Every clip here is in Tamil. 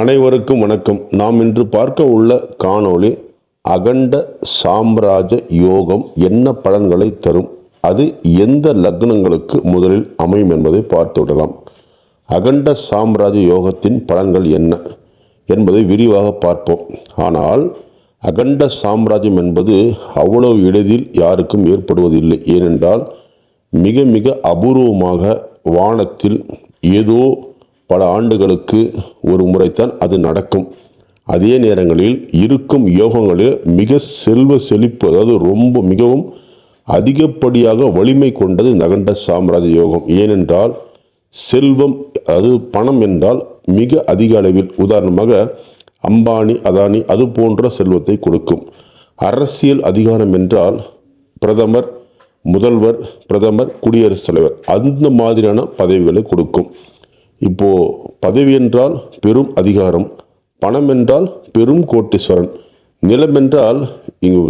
அனைவருக்கும் வணக்கம். நாம் இன்று பார்க்க உள்ள காணொளி அகண்ட சாம்ராஜ யோகம் என்ன பலன்களை தரும் அது எந்த லக்னங்களுக்கு முதலில் அமையும் என்பதை பார்த்துவிடலாம் அகண்ட சாம்ராஜ யோகத்தின் பலன்கள் என்ன என்பதை விரிவாக பார்ப்போம். ஆனால் அகண்ட சாம்ராஜ்யம் என்பது அவ்வளவு எளிதில் யாருக்கும் ஏற்படுவதில்லை. ஏனென்றால் மிக மிக அபூர்வமாக வானத்தில் ஏதோ பல ஆண்டுகளுக்கு ஒரு முறைத்தான் அது நடக்கும். அதே நேரங்களில் இருக்கும் யோகங்களில் மிக செல்வ செழிப்பு அதாவது ரொம்ப மிகவும் அதிகப்படியாக வலிமை கொண்டது நகண்ட அகண்ட சாம்ராஜ் யோகம். ஏனென்றால் செல்வம் அது பணம் என்றால் மிக அதிக அளவில் உதாரணமாக அம்பானி அதானி அது போன்ற செல்வத்தை கொடுக்கும். அரசியல் அதிகாரம் என்றால் பிரதமர் முதல்வர் பிரதமர் குடியரசுத் தலைவர் அந்த மாதிரியான பதவிகளை கொடுக்கும். இப்போ பதவி என்றால் பெரும் அதிகாரம் பணம் என்றால் பெரும் கோட்டீஸ்வரன். நிலம் என்றால் இங்கு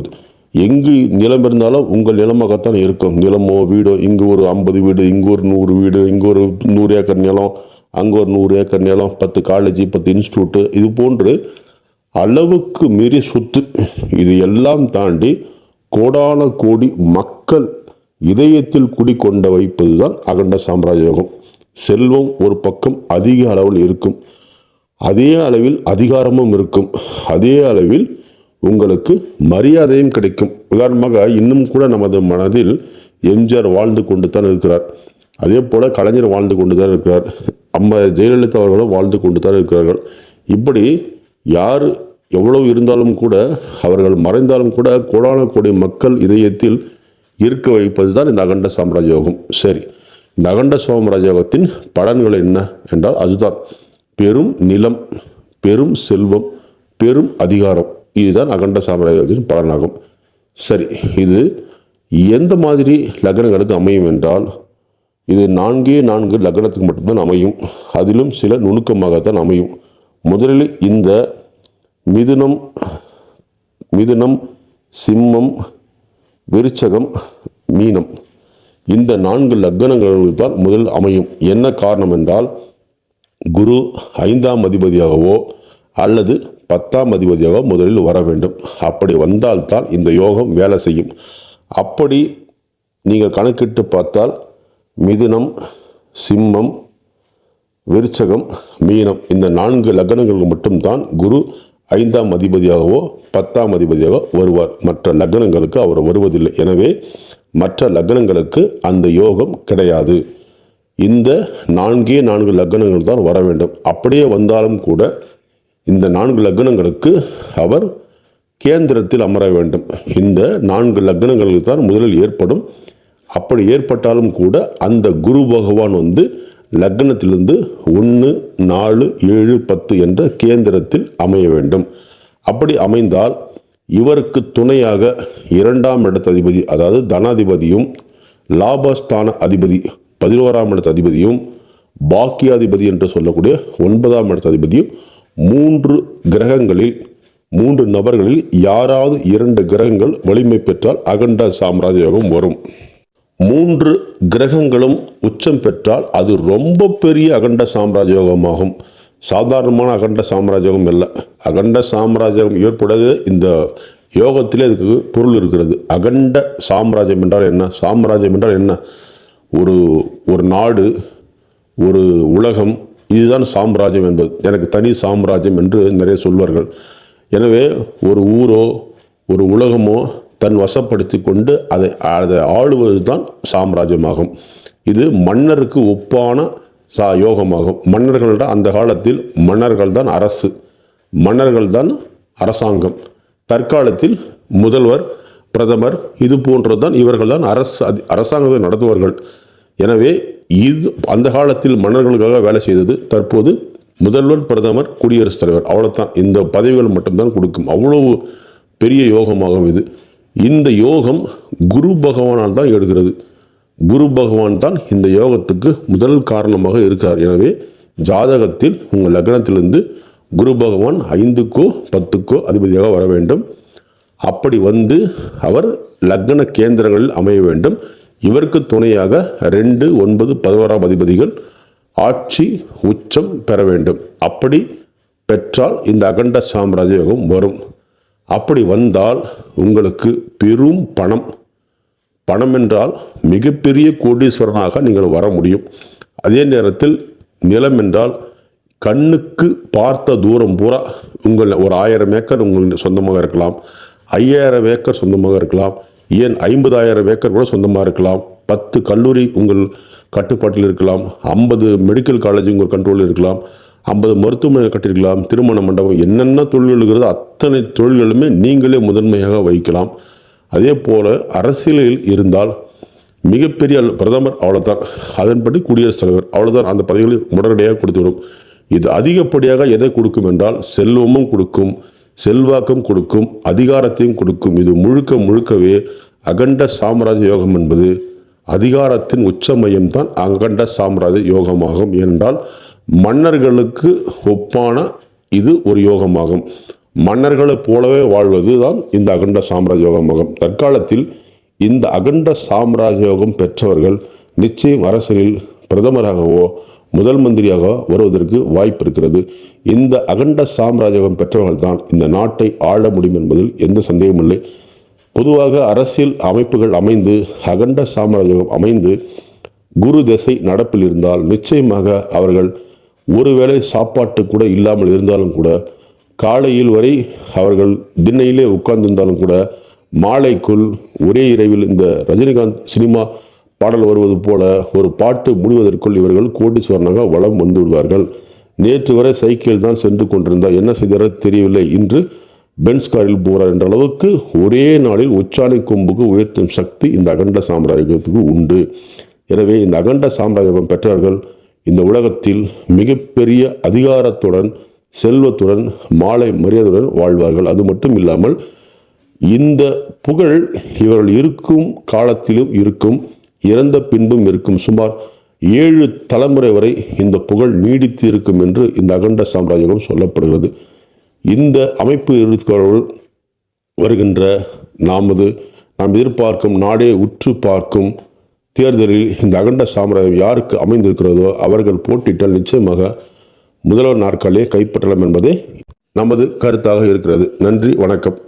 எங்கு நிலம் இருந்தாலும் உங்கள் நிலமாகத்தான் இருக்கும். நிலமோ வீடோ இங்கு ஒரு ஐம்பது வீடு இங்கு ஒரு நூறு வீடு இங்கு ஒரு நூறு ஏக்கர் நிலம் அங்கே ஒரு நூறு ஏக்கர் நிலம் பத்து காலேஜ் பத்து இன்ஸ்டியூட்டு இது போன்று அளவுக்கு மீறி சொத்து. இது எல்லாம் தாண்டி கோடான கோடி மக்கள் இதயத்தில் குடிக்கொண்ட வைப்பதுதான் அகண்ட சாம்ராஜ்ய யோகம் செல்வம் ஒரு பக்கம் அதிக அளவில் இருக்கும். அதே அளவில் அதிகாரமும் இருக்கும். அதே அளவில் உங்களுக்கு மரியாதையும் கிடைக்கும். உதாரணமாக இன்னும் கூட நமது மனதில் எம்ஜிஆர் வாழ்ந்து கொண்டு தான் இருக்கிறார். அதே போல் கலைஞர் வாழ்ந்து கொண்டு தான் இருக்கிறார். அம்மா ஜெயலலிதா அவர்களும் வாழ்ந்து கொண்டு தான் இருக்கிறார்கள். இப்படி யார் எவ்வளவு இருந்தாலும் கூட அவர்கள் மறைந்தாலும் கூட கோடான கோடி மக்கள் இதயத்தில் இருக்க வைப்பது தான் இந்த அகண்ட சாம்ராஜ்ய யோகம் சரி. இந்த அகண்ட சாம்ராஜ்ய யோகத்தின் பலன்கள் என்ன என்றால் அதுதான். பெரும் நிலம் பெரும் செல்வம் பெரும் அதிகாரம். இதுதான் அகண்ட சாம்ராஜ்யத்தின் பலனாகும் சரி இது எந்த மாதிரி லக்னங்களுக்கு அமையும் என்றால் இது நான்கே நான்கு லக்னத்துக்கு மட்டும்தான் அமையும். அதிலும் சில நுணுக்கமாகத்தான் அமையும். முதலில் இந்த மிதுனம் மிதுனம் சிம்மம் விருச்சகம் மீனம். இந்த நான்கு லக்னங்களுக்கு தான் முதல் அமையும். என்ன காரணம் என்றால் குரு ஐந்தாம் அதிபதியாகவோ அல்லது பத்தாம் அதிபதியாக முதலில் வர வேண்டும். அப்படி வந்தால்தான் இந்த யோகம் வேலை செய்யும். அப்படி நீங்கள் கணக்கிட்டு பார்த்தால் மிதுனம் சிம்மம் விருச்சகம் மீனம் இந்த நான்கு லக்னங்களுக்கு மட்டும்தான் குரு ஐந்தாம் அதிபதியாகவோ பத்தாம் அதிபதியாக வருவார். மற்ற லக்னங்களுக்கு அவர் வருவதில்லை. எனவே மற்ற லக்னங்களுக்கு அந்த யோகம் கிடையாது. இந்த நான்கே நான்கு லக்னங்கள் தான் வர வேண்டும். அப்படியே வந்தாலும் கூட இந்த நான்கு லக்னங்களுக்கு அவர் கேந்திரத்தில் அமர வேண்டும். இந்த நான்கு லக்னங்களுக்கு தான் முதலில் ஏற்படும். அப்படி ஏற்பட்டாலும் கூட அந்த குரு பகவான் வந்து லக்னத்திலிருந்து ஒன்று நாலு ஏழு பத்து என்ற கேந்திரத்தில் அமைய வேண்டும். அப்படி அமைந்தால் இவருக்கு துணையாக இரண்டாம் இடத்த அதிபதி அதாவது தனாதிபதியும் லாபஸ்தான அதிபதி பதினோராம் இடத்த அதிபதியும் பாக்கியாதிபதி என்று சொல்லக்கூடிய ஒன்பதாம் இடத்த அதிபதியும் மூன்று கிரகங்களில் மூன்று நபர்களில் யாராவது இரண்டு கிரகங்கள் வலிமை பெற்றால் அகண்ட சாம்ராஜ்ய யோகம் வரும். மூன்று கிரகங்களும் உச்சம் பெற்றால் அது ரொம்ப பெரிய அகண்ட சாம்ராஜ்ய யோகமாகும் சாதாரணமான அகண்ட சாம்ராஜ்யம் இல்லை அகண்ட சாம்ராஜ்யம் ஏற்படுவது இந்த யோகத்திலே அதுக்கு பொருள் இருக்கிறது. அகண்ட சாம்ராஜ்யம் என்றால் என்ன? சாம்ராஜ்யம் என்றால் என்ன? ஒரு ஒரு நாடு ஒரு உலகம் இதுதான் சாம்ராஜ்யம் என்பது. எனக்கு தனி சாம்ராஜ்யம் என்று நிறைய சொல்வார்கள். எனவே ஒரு ஊரோ ஒரு உலகமோ தன் வசப்படுத்தி கொண்டு அதை அதை ஆளுவது தான் சாம்ராஜ்யமாகும். இது மன்னருக்கு ஒப்பான சா யோகமாகும். மன்னர்கள் அந்த காலத்தில் மன்னர்கள் தான் அரசு. மன்னர்கள் தான் அரசாங்கம். தற்காலத்தில் முதல்வர் பிரதமர் இது போன்றது தான் இவர்கள் தான் அரசு அதி அரசாங்கத்தை நடத்துவார்கள். எனவே இது அந்த காலத்தில் மன்னர்களுக்காக வேலை செய்தது தற்போது முதல்வர் பிரதமர் குடியரசுத் தலைவர். அவ்வளோதான் இந்த பதவிகள் மட்டும்தான் கொடுக்கும். அவ்வளவு பெரிய யோகமாகும் இது. இந்த யோகம் குரு பகவானால் தான் எடுக்கிறது. குரு பகவான் தான் இந்த யோகத்துக்கு முதல் காரணமாக இருக்கிறார். எனவே ஜாதகத்தில் உங்கள் லக்னத்திலிருந்து குரு பகவான் ஐந்துக்கோ பத்துக்கோ அதிபதியாக வர வேண்டும். அப்படி வந்து அவர் லக்ன கேந்திரங்களில் அமைய வேண்டும். இவருக்கு துணையாக ரெண்டு ஒன்பது பதினோராம் அதிபதிகள் ஆட்சி உச்சம் பெற வேண்டும். அப்படி பெற்றால் இந்த அகண்ட சாம்ராஜ்ய யோகம் வரும். அப்படி வந்தால் உங்களுக்கு பெரும் பணம் பணம் என்றால் மிகப்பெரிய கோடீஸ்வரனாக நீங்கள் வர முடியும். அதே நேரத்தில் நிலம் என்றால் கண்ணுக்கு பார்த்த தூரம் பூரா உங்கள் ஒரு ஆயிரம் ஏக்கர் உங்கள் சொந்தமாக இருக்கலாம். ஐயாயிரம் ஏக்கர் சொந்தமாக இருக்கலாம். ஏன் ஐம்பதாயிரம் ஏக்கர் கூட சொந்தமாக இருக்கலாம். பத்து கல்லூரி உங்கள் கட்டுப்பாட்டில் இருக்கலாம். ஐம்பது மெடிக்கல் காலேஜ் உங்கள் கண்ட்ரோலில் இருக்கலாம். ஐம்பது மருத்துவமனை கட்டியிருக்கலாம். திருமண மண்டபம் என்னென்ன தொழில்கள் இருக்கிறதோ அத்தனை தொழில்களுமே நீங்களே முதன்மையாக வைக்கலாம் அதே போல் அரசியலில் இருந்தால் மிகப்பெரிய பிரதமர் அவ்வளோதான் அதன்படி குடியரசுத் தலைவர் அவ்வளோதான் அந்த பதவிகளை உடனடியாக கொடுத்துவிடும். இது அதிகப்படியாக எதை கொடுக்கும் என்றால் செல்வமும் கொடுக்கும் செல்வாக்கும் கொடுக்கும் அதிகாரத்தையும் கொடுக்கும். இது முழுக்க முழுக்கவே அகண்ட சாம்ராஜ்ய யோகம் என்பது அதிகாரத்தின் உச்ச மையம் தான் அகண்ட சாம்ராஜ்ய யோகமாகும். ஏனென்றால் மன்னர்களுக்கு ஒப்பான இது ஒரு யோகமாகும். மன்னர்களைப் போலவே வாழ்வது தான் இந்த அகண்ட சாம்ராஜ்யோக முகம். தற்காலத்தில் இந்த அகண்ட சாம்ராஜ்யோகம் பெற்றவர்கள் நிச்சயம் அரசியலில் பிரதமராகவோ முதல் மந்திரியாக வருவதற்கு வாய்ப்பு இருக்கிறது. இந்த அகண்ட சாம்ராஜ்யம் பெற்றவர்கள் தான் இந்த நாட்டை ஆள முடியும் என்பதில் எந்த சந்தேகமும் இல்லை. பொதுவாக அரசியல் அமைப்புகள் அமைந்து அகண்ட சாம்ராஜ்யம் அமைந்து குரு திசை நடப்பில் இருந்தால் நிச்சயமாக அவர்கள் ஒருவேளை சாப்பாட்டு கூட இல்லாமல் இருந்தாலும் கூட காலையில் வரை அவர்கள் திண்ணையிலே உட்கார்ந்திருந்தாலும் கூட மாலைக்குள் ஒரே இரவில் இந்த ரஜினிகாந்த் சினிமா பாடல் வருவது போல ஒரு பாட்டு முடிவதற்குள் இவர்கள் கோடீஸ்வரனாக வளம் வந்து விடுவார்கள். நேற்று வரை சைக்கிள் தான் சென்று கொண்டிருந்தார். என்ன செய்தாரோ தெரியவில்லை. இன்று பென்ஸ் காரில் போகிறார் என்ற அளவுக்கு ஒரே நாளில் உச்சாணி கொம்புக்கு உயர்த்தும் சக்தி இந்த அகண்ட சாம்ராஜ்யத்துக்கு உண்டு. எனவே இந்த அகண்ட சாம்ராஜ்யம் பெற்றவர்கள் இந்த உலகத்தில் மிகப்பெரிய அதிகாரத்துடன் செல்வத்துடன் மாலை மரியாதையுடன் வாழ்வார்கள். அது மட்டும் இல்லாமல் இந்த புகழ் இவர்கள் இருக்கும் காலத்திலும் இருக்கும் இறந்த பின்பும் இருக்கும். சுமார் ஏழு தலைமுறை வரை இந்த புகழ் நீடித்து இருக்கும் என்று இந்த அகண்ட சாம்ராஜ்யம் சொல்லப்படுகிறது. இந்த அமைப்பு இருக்கிறவர்கள் வருகின்ற நமது நாம் எதிர்பார்க்கும் நாடே உற்று பார்க்கும் தேர்தலில் இந்த அகண்ட சாம்ராஜ்யம் யாருக்கு அமைந்திருக்கிறதோ அவர்கள் போட்டியிட்டால் நிச்சயமாக முதல்வர் நாற்காலியை கைப்பற்றலாம் என்பதே நமது கருத்தாக இருக்கிறது. நன்றி வணக்கம்.